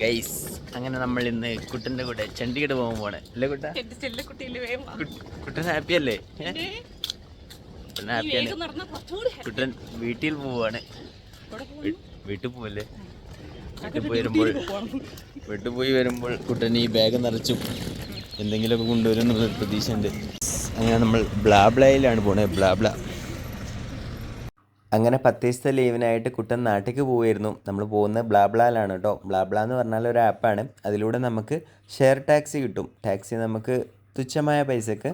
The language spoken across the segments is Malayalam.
ഗൈസ് അങ്ങനെ നമ്മൾ ഇന്ന് കുട്ടന്റെ കൂടെ ചണ്ഡീഗഡ് പോകാൻ പോണേ അല്ലേ കുട്ട. കുട്ടൻ ഹാപ്പി അല്ലേ? കുട്ടൻ ഹാപ്പിയാണ്. കുട്ടൻ വീട്ടിൽ പോവാണ്. വീട്ടിൽ പോവല്ലേ? വീട്ടിൽ പോയി വരുമ്പോൾ വീട്ടിൽ പോയി വരുമ്പോൾ കുട്ടൻ ഈ ബാഗ് നിറച്ചും എന്തെങ്കിലുമൊക്കെ കൊണ്ടുവരും എന്നുള്ള പ്രതീക്ഷ ഉണ്ട് അങ്ങനെ നമ്മൾ ബ്ലാബ്ലയിലാണ് പോണേ ബ്ലാബ്ല അങ്ങനെ പത്ത് ദിവസത്തെ ലീവിനായിട്ട് കുട്ടൻ നാട്ടിലേക്ക് പോവായിരുന്നു. നമ്മൾ പോകുന്നത് ബ്ലാബ്ലാലാണ് കേട്ടോ ബ്ലാബ്ല എന്ന് പറഞ്ഞാൽ ഒരു ആപ്പാണ്. അതിലൂടെ നമുക്ക് ഷെയർ ടാക്സി കിട്ടും. ടാക്സി നമുക്ക് തുച്ഛമായ പൈസക്ക്.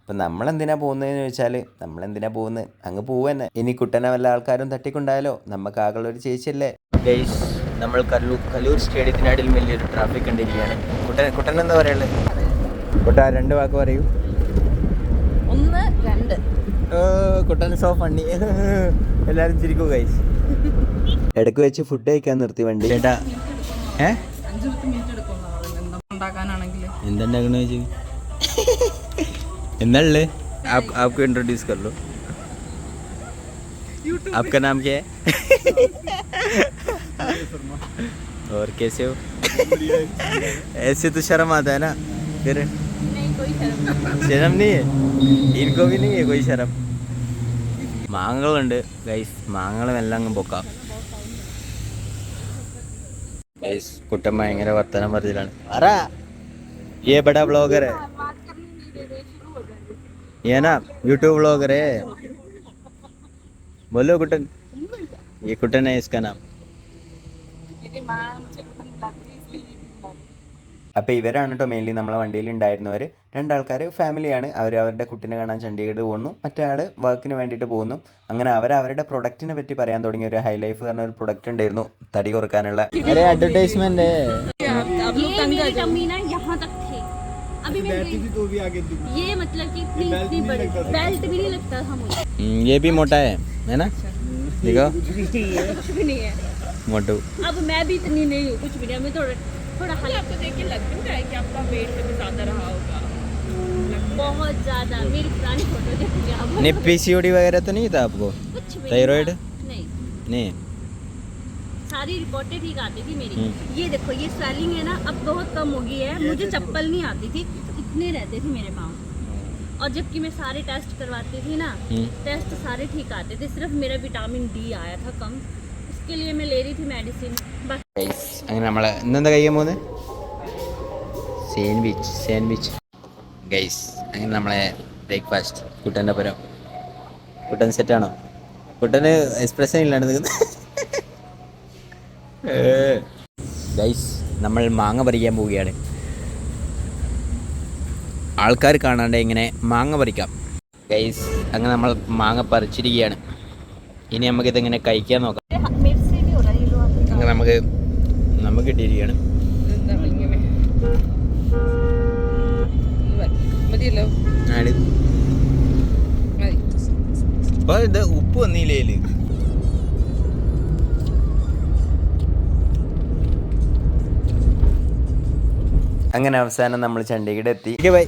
അപ്പം നമ്മളെന്തിനാ പോകുന്നതെന്ന് ചോദിച്ചാൽ നമ്മളെന്തിനാ പോകുന്നത് അങ്ങ് പോവന്നെ. ഇനി കുട്ടനെ വല്ല ആൾക്കാരും തട്ടിക്കൊണ്ടായാലോ? നമുക്ക് ആകെ ഒരു ചേച്ചിയല്ലേ? ഗൈസ് നമ്മൾ കല്ലൂർ കല്ലൂർ സ്റ്റേഡിയത്തിനടിയിൽ വലിയൊരു ട്രാഫിക് കണ്ടിരിക്കുകയാണ്. കുട്ടൻ കുട്ടൻ എന്താ പറയുള്ളത് കുട്ട രണ്ട് വാക്ക് പറയൂ ഒന്ന് രണ്ട് കുട്ടൻ സോ ഫണ്ണി എല്ലാരും ചിരിക്കൂ ഗൈസ് ഇടയ്ക്ക് വെച്ച് ഫുഡ് കഴിക്കാൻ നിർത്തി വണ്ടി ചേട്ടാ ഏ അഞ്ചു പത്ത് മിനിറ്റ് എടുക്കും എന്താ ഉണ്ടാക്കാനാണെങ്കിൽ എന്തുണ്ടാക്കണ വെച്ച് എന്നല്ലേ आप आपको इंट्रोड्यूस कर लो आपका नाम क्या है और कैसे हो ऐसे तो शर्म आता है ना फिर शर्म नहीं है इनको भी नहीं है कोई शर्म മാങ്ങളുണ്ട് ഗൈസ് മാങ്ങളും എല്ലാം അങ്ങ് പൊക്കാം ഗൈസ് കുട്ടൻ ഭയങ്കര വർത്തനം പറഞ്ഞിലാണ് അറ ये बड़ा ब्लॉगर है ये ना यूट्यूब ब्लॉगर है बोलो कुटन ये कुटन है इसका नाम അപ്പോൾ ഇവരാണ് കേട്ടോ മെയിൻലി നമ്മളെ വണ്ടിയിൽ ഉണ്ടായിരുന്നവർ രണ്ടാൾക്കാർ ഫാമിലിയാണ് അവർ അവരുടെ കുട്ടിനെ കാണാൻ ചണ്ഡീഗഡ് പോകുന്നു മറ്റേ ആൾ വർക്കിന് വേണ്ടിയിട്ട് പോകുന്നു അങ്ങനെ അവർ അവരുടെ പ്രൊഡക്റ്റിനെ പറ്റി പറയാൻ തുടങ്ങിയ ഒരു ഹൈ ലൈഫ് പറഞ്ഞ ഒരു പ്രൊഡക്റ്റ് ഉണ്ടായിരുന്നു തടി കുറക്കാനുള്ള ഒരു അഡ്വർടൈസ്മെന്റ് आप लोग ये तंग आ मेरी जाओ टम्मी ना यहाँ तक थे अभी मैं गई- ये मतलब कि इतनी इतनी बड़ी बेल्ट भी नहीं लगता था मुझे ये भी मोटा है है ना देखो कुछ भी नहीं है मोटू अब मैं भी इतनी नहीं हूँ कुछ भी नहीं मैं थोड़ा थोड़ा हल्का आपको देख के लग भी रहा है कि आपका वेट भी ज़्यादा रहा होगा। बहुत ज़्यादा। मेरी पुरानी फ़ोटो देखिए आप नहीं पीसीओडी वगैरह तो नहीं था आपको? थायराइड? नहीं नहीं। सारी रिपोर्टें ठीक आती थी मेरी। हम्म। ये देखो ये स्वेलिंग है ना अब बहुत कम हो गई है। मुझे चप्पल नहीं आती थी इतने रहते थे मेरे पाँव। और जबकि मैं सारे टेस्ट करवाती थी ना हम्म। टेस्ट सारे ठीक आते थे। सिर्फ़ मेरा विटामिन डी आया था कम। इसके लिए मैं ले रही थी मेडिसिन बस ഗൈസ് അങ്ങനെ നമ്മളെ ഇന്നെന്താ കഴിക്കാൻ പോകുന്നത് സാൻഡ്വിച്ച് സാൻഡ്വിച്ച് ഗൈസ് അങ്ങനെ നമ്മളെ ബ്രേക്ക്ഫാസ്റ്റ് കുട്ടൻ്റെ പുരം കുട്ടൻ സെറ്റാണോ കുട്ടന് എക്സ്പ്രഷൻ ഇല്ലാണ്ട് നിൽക്കുന്നത് ഗൈസ് നമ്മൾ മാങ്ങ പറിക്കാൻ പോവുകയാണ് ആൾക്കാർ കാണാണ്ട് ഇങ്ങനെ മാങ്ങ പറിക്കാം ഗൈസ് അങ്ങനെ നമ്മൾ മാങ്ങ പറിച്ചിരിക്കുകയാണ് ഇനി നമുക്കിതെങ്ങനെ കഴിക്കാൻ നോക്കാം അങ്ങനെ നമുക്ക് നമുക്ക് കിട്ടിയിരിക്കുകയാണ്. അപ്പൊ ഇത് ഉപ്പ് വന്നില്ലേ അങ്ങനെ അവസാനം നമ്മൾ ചണ്ഡീഗഡ് എത്തി. ബൈ.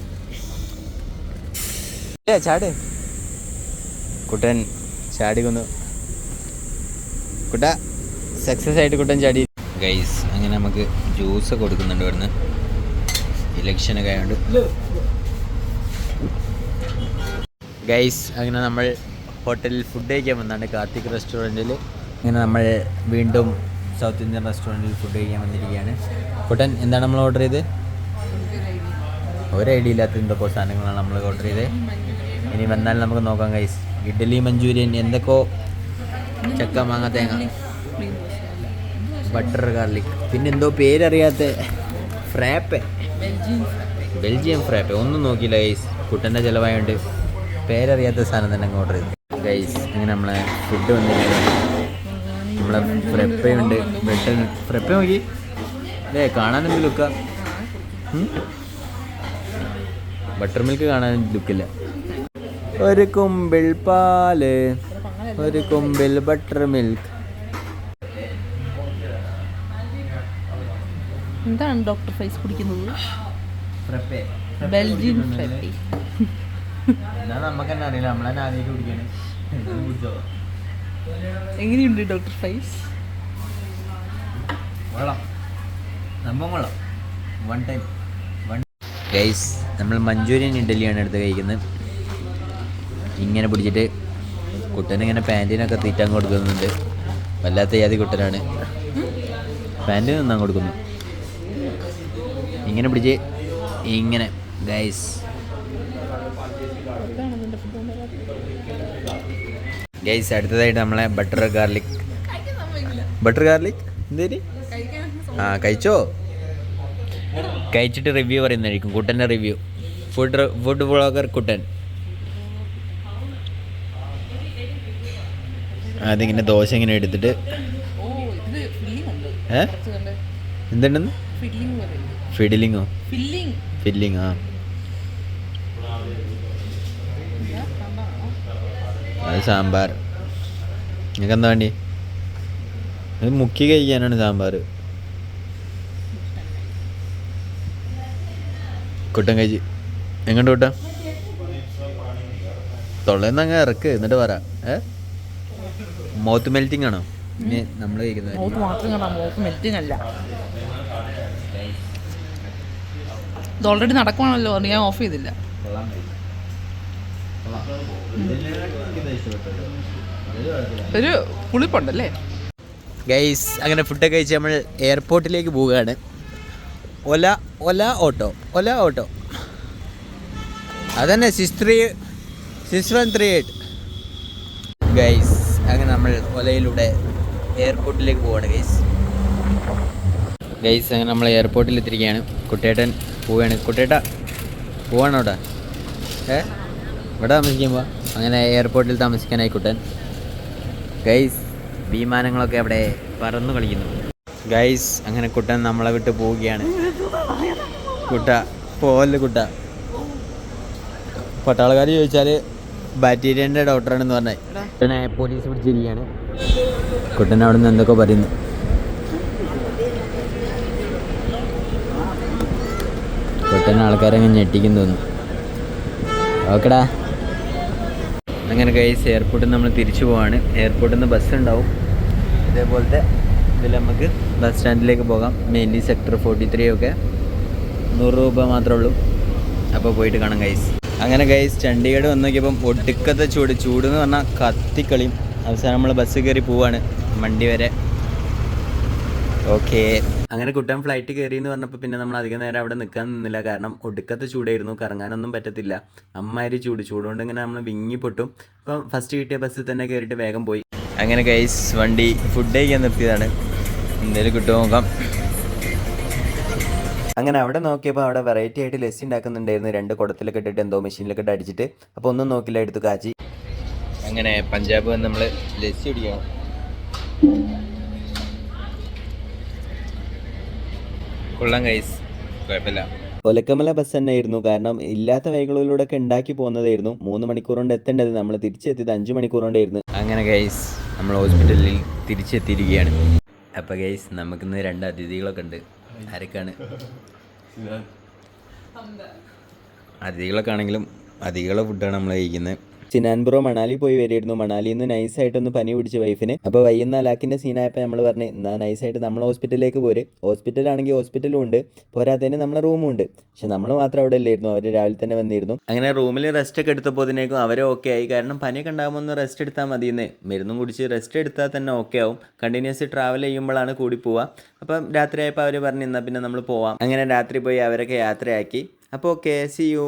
ചാട്? കുട്ടൻ ചാടി കൊന്നു. കുട്ട. സക്സസ് ആയിട്ട് കുട്ടൻ ചാടി. ഗൈസ് അങ്ങനെ നമുക്ക് ജ്യൂസ് കൊടുക്കുന്നുണ്ട് ഇവിടുന്ന്. ഇലക്ഷനൊക്കെ ആയതുകൊണ്ട് ഗൈസ് അങ്ങനെ നമ്മൾ ഹോട്ടലിൽ ഫുഡ് കഴിക്കാൻ വന്നാണ്. കാർത്തിക് റെസ്റ്റോറന്റിൽ അങ്ങനെ നമ്മൾ വീണ്ടും സൗത്ത് ഇന്ത്യൻ റെസ്റ്റോറന്റിൽ ഫുഡ് കഴിക്കാൻ വന്നിരിക്കുകയാണ്. കുട്ടൻ എന്താണ് നമ്മൾ ഓർഡർ ചെയ്ത് ഒരു ഐഡിയ ഇല്ലാത്ത എന്തൊക്കെ സാധനങ്ങളാണ് നമ്മൾ ഓർഡർ ചെയ്തത്. ഇനി വന്നാൽ നമുക്ക് നോക്കാം ഗൈസ് ഇഡ്ഡലി മഞ്ചൂരിയൻ എന്തൊക്കെയോ ചക്ക മാങ്ങ തേങ്ങ. Butter garlic. പിന്നെ എന്തോ പേരറിയാത്ത ഫ്രാപ്പ്. ബെൽജിയം ഫ്രാപ്പ്. ഒന്നും നോക്കിയില്ല ഗൈസ് കുട്ടന്റെ ചിലവായോണ്ട് പേരറിയാത്ത സാധനം തന്നെ അങ്ങ് ഓർഡർ ചെയ്തു. ഗൈസ് അങ്ങനെ നമ്മളെ ഫുഡ് വന്നിട്ടുണ്ട് നമ്മളെ ഫ്രെപ്പയുണ്ട് ബ്രെഡ് ഫ്രെപ്പ നോക്കി. അല്ലേ കാണാൻ എന്ത് ലുക്ക ബട്ടർ മിൽക്ക് കാണാൻ ലുക്കില്ല ഒരു കുമ്പിൾ പാൽ ഒരു കുമ്പിൾ ബട്ടർ മിൽക്ക് എന്താണ് ഡോക്ടർ ഫൈസ് കുടിക്കുന്നത് ബെൽജിയൻ ഫ്രെപ്പി എങ്ങനെയുണ്ട് ഡോക്ടർ ഫൈസ് ഗൈസ് നമ്മൾ മഞ്ചൂരിയൻ ഇഡ്ഡലിയാണ് എടുത്ത് കഴിക്കുന്നത്. ഇങ്ങനെ പിടിച്ചിട്ട് കുട്ടനിങ്ങനെ പാന്റിനൊക്കെ തീറ്റാൻ കൊടുക്കുന്നുണ്ട്. വല്ലാത്ത ജാതി കുട്ടനാണ്. പാന്റിന് നിന്നാൻ കൊടുക്കുന്നു. ഇങ്ങനെ പിടിച്ച് ഇങ്ങനെ ഗൈസ് ഗൈസ് അടുത്തതായിട്ട് നമ്മളെ ബട്ടർ ഗാർലിക് ബട്ടർ ഗാർലിക് എന്തേരി? ആ കഴിച്ചോ? കഴിച്ചിട്ട് റിവ്യൂ പറയുന്നതായിരിക്കും. കുട്ടന്റെ review food food blogger Kuttan. അതിങ്ങനെ ദോശ ഇങ്ങനെ എടുത്തിട്ട്. ഏ? എന്തുണ്ടെന്ന്? ഫിഡിലിങ്ങോ? ഫില്ലിംഗ് ഫില്ലിങ് ആ. അത് സാമ്പാർ. നിങ്ങൾക്ക് എന്താ വേണ്ടി? അത് മുക്കി കഴിക്കാനാണ് സാമ്പാർ. കുട്ടൻ കഴിച്ച്. എങ്ങോട്ട് കൂട്ടാ? തൊള്ളേന്ന് അങ്ങ് ഇറക്ക് എന്നിട്ട് പറ. ഏ? മൗത്ത് മെൽറ്റിംഗ് ആണോ? ഇനി നമ്മൾ കഴിക്കുന്നത് മൗത്ത് മാത്രം കണ്ടാ മൗത്ത് മെൽറ്റിംഗ് അല്ല ഇത് ഓൾറെഡി നടക്കുവാണല്ലോ ഞാൻ ഓഫ് ചെയ്തില്ല. ഒരു പുളിപ്പുണ്ടല്ലേ? ഗൈസ് അങ്ങനെ ഫുഡൊക്കെ കഴിച്ച് നമ്മൾ എയർപോർട്ടിലേക്ക് പോവുകയാണ്. Ola Ola auto Ola auto അതന്നെ six three six one three eight guys അങ്ങനെ നമ്മൾ ഒലയിലൂടെ എയർപോർട്ടിലേക്ക് പോവാണ് ഗൈസ് ഗൈസ് അങ്ങനെ നമ്മൾ എയർപോർട്ടിൽ എത്തിരിക്കുകയാണ് കുട്ടേട്ടൻ പോവുകയാണ് കുട്ടേട്ട പോവാണോ ഏട്ടാ ഏ? ഇവിടെ താമസിക്കുമ്പോൾ അങ്ങനെ എയർപോർട്ടിൽ താമസിക്കാനായി കുട്ടൻ. ഗൈസ് വിമാനങ്ങളൊക്കെ അവിടെ പറന്നു കളിക്കുന്നു. ഗൈസ് അങ്ങനെ കുട്ടൻ നമ്മളെ വിട്ട് പോവുകയാണ്. കുട്ട പോവല്ല കുട്ട? പട്ടാളക്കാർ ചോദിച്ചാൽ ബാറ്റീരിയന്റെ ഡോക്ടറാണെന്ന് പറഞ്ഞത് കുട്ടനെ പോലീസ് പിടിച്ചിരിക്കുകയാണ്. കുട്ടൻ അവിടെ നിന്ന് എന്തൊക്കെ പറയുന്നു? കുട്ടൻ ആൾക്കാരങ്ങനെ ഞെട്ടിക്കുന്നു തോന്നുന്നു ഓക്കെടാ. അങ്ങനെ കൈസ് എയർപോർട്ടിൽ നമ്മൾ തിരിച്ചു പോവാണ്. എയർപോർട്ടിൽ നിന്ന് ബസ് ഉണ്ടാവും. ഇതേപോലത്തെ ഇതിൽ നമുക്ക് ബസ് സ്റ്റാൻഡിലേക്ക് പോകാം. മെയിൻലി സെക്ടർ ഫോർട്ടി ത്രീ ഒക്കെ. നൂറ് രൂപ മാത്രമേ ഉള്ളൂ. അപ്പോൾ പോയിട്ട് കാണാം ഗൈസ് അങ്ങനെ ഗൈസ് ചണ്ഡീഗഡ് വന്ന് നോക്കിയപ്പം ഒടുക്കത്തെ ചൂട്. ചൂട് എന്ന് പറഞ്ഞാൽ കത്തിക്കളിയും. അവസാനം നമ്മൾ ബസ് കയറി പോവാണ്. മണ്ടി വരെ. ഓക്കെ അങ്ങനെ കുട്ടൻ ഫ്ലൈറ്റ് കയറി എന്ന് പറഞ്ഞപ്പോൾ പിന്നെ നമ്മൾ അധികം നേരം അവിടെ നിൽക്കാൻ നിന്നില്ല. കാരണം ഒടുക്കത്തെ ചൂടായിരുന്നു. കറങ്ങാനൊന്നും പറ്റത്തില്ല. അമ്മാതിരി ചൂട്. ചൂടുകൊണ്ട് ഇങ്ങനെ നമ്മൾ വിങ്ങി പൊട്ടും അപ്പം ഫസ്റ്റ് കിട്ടിയ ബസ്സിൽ തന്നെ കയറിയിട്ട് വേഗം പോയി. അങ്ങനെ കൈസ് വണ്ടി ഫുഡ് കഴിക്കാൻ നിർത്തിയതാണ്. എന്തെങ്കിലും കിട്ടുമോ നോക്കാം. അങ്ങനെ അവിടെ നോക്കിയപ്പോൾ അവിടെ വെറൈറ്റി ആയിട്ട് ലസ്സി ഉണ്ടാക്കുന്നുണ്ടായിരുന്നു. രണ്ട് കുടത്തിലൊക്കെ ഇട്ടിട്ട് എന്തോ മെഷീനിലൊക്കെ ഇട്ട് അടിച്ചിട്ട്. അപ്പോൾ ഒന്നും നോക്കില്ല എടുത്ത് കാച്ചി. അങ്ങനെ പഞ്ചാബ് നമ്മൾ ലസ്സി കുടിക്കണം കൊള്ളാം കൈസ് കുഴപ്പമില്ല. ഒലക്കമല ബസ് തന്നെ ആയിരുന്നു കാരണം ഇല്ലാത്ത വഴികളിലൂടെ ഒക്കെ ഉണ്ടാക്കി പോകുന്നതായിരുന്നു. മൂന്ന് മണിക്കൂർ കൊണ്ട് എത്തേണ്ടത്. നമ്മൾ തിരിച്ചെത്തിയത് അഞ്ച് മണിക്കൂർ കൊണ്ടായിരുന്നു. അങ്ങനെ ഗൈസ് നമ്മൾ ഹോസ്പിറ്റലിൽ തിരിച്ചെത്തിയിരിക്കുകയാണ്. അപ്പോൾ ഗൈസ് നമുക്കിന്ന് രണ്ട് അതിഥികളൊക്കെ ഉണ്ട്. ആരൊക്കെയാണ്? അതിഥികളൊക്കെ ആണെങ്കിലും അതിഥികളെ ഫുഡാണ് നമ്മൾ കഴിക്കുന്നത്. സിനാൻ മണാലി പോയി വരുമായിരുന്നു. മണാലിയിൽ നിന്ന് നൈസായിട്ടൊന്ന് പനി പിടിച്ച് വൈഫിന്. അപ്പോൾ വൈകുന്ന അലാക്കിന്റെ സീനായപ്പോൾ നമ്മൾ പറഞ്ഞു എന്നാൽ നൈസായിട്ട് നമ്മൾ ഹോസ്പിറ്റലിലേക്ക് പോര്. ഹോസ്പിറ്റലാണെങ്കിൽ ഹോസ്പിറ്റലും ഉണ്ട്. പോരാത്തതിന് നമ്മളെ റൂമും ഉണ്ട്. പക്ഷെ നമ്മൾ മാത്രം അവിടെ ഇല്ലായിരുന്നു. അവർ രാവിലെ തന്നെ വന്നിരുന്നു. അങ്ങനെ റൂമിൽ റെസ്റ്റ് ഒക്കെ എടുത്തപ്പോഴത്തേക്കും അവരെ ഓക്കെ ആയി. കാരണം പനിയൊക്കെ ഉണ്ടാകുമ്പോൾ ഒന്ന് റെസ്റ്റ് എടുത്താൽ മതിയെന്ന്. മരുന്നും കുടിച്ച് റെസ്റ്റ് എടുത്താൽ തന്നെ ഓക്കെ ആവും. കണ്ടിന്യൂസ് ട്രാവൽ ചെയ്യുമ്പോഴാണ് കൂടി പോവുക അപ്പം രാത്രിയായപ്പോൾ അവർ പറഞ്ഞു എന്നാൽ പിന്നെ നമ്മൾ പോവാം. അങ്ങനെ രാത്രി പോയി അവരൊക്കെ യാത്രയാക്കി. അപ്പോൾ ഓക്കെ സി യു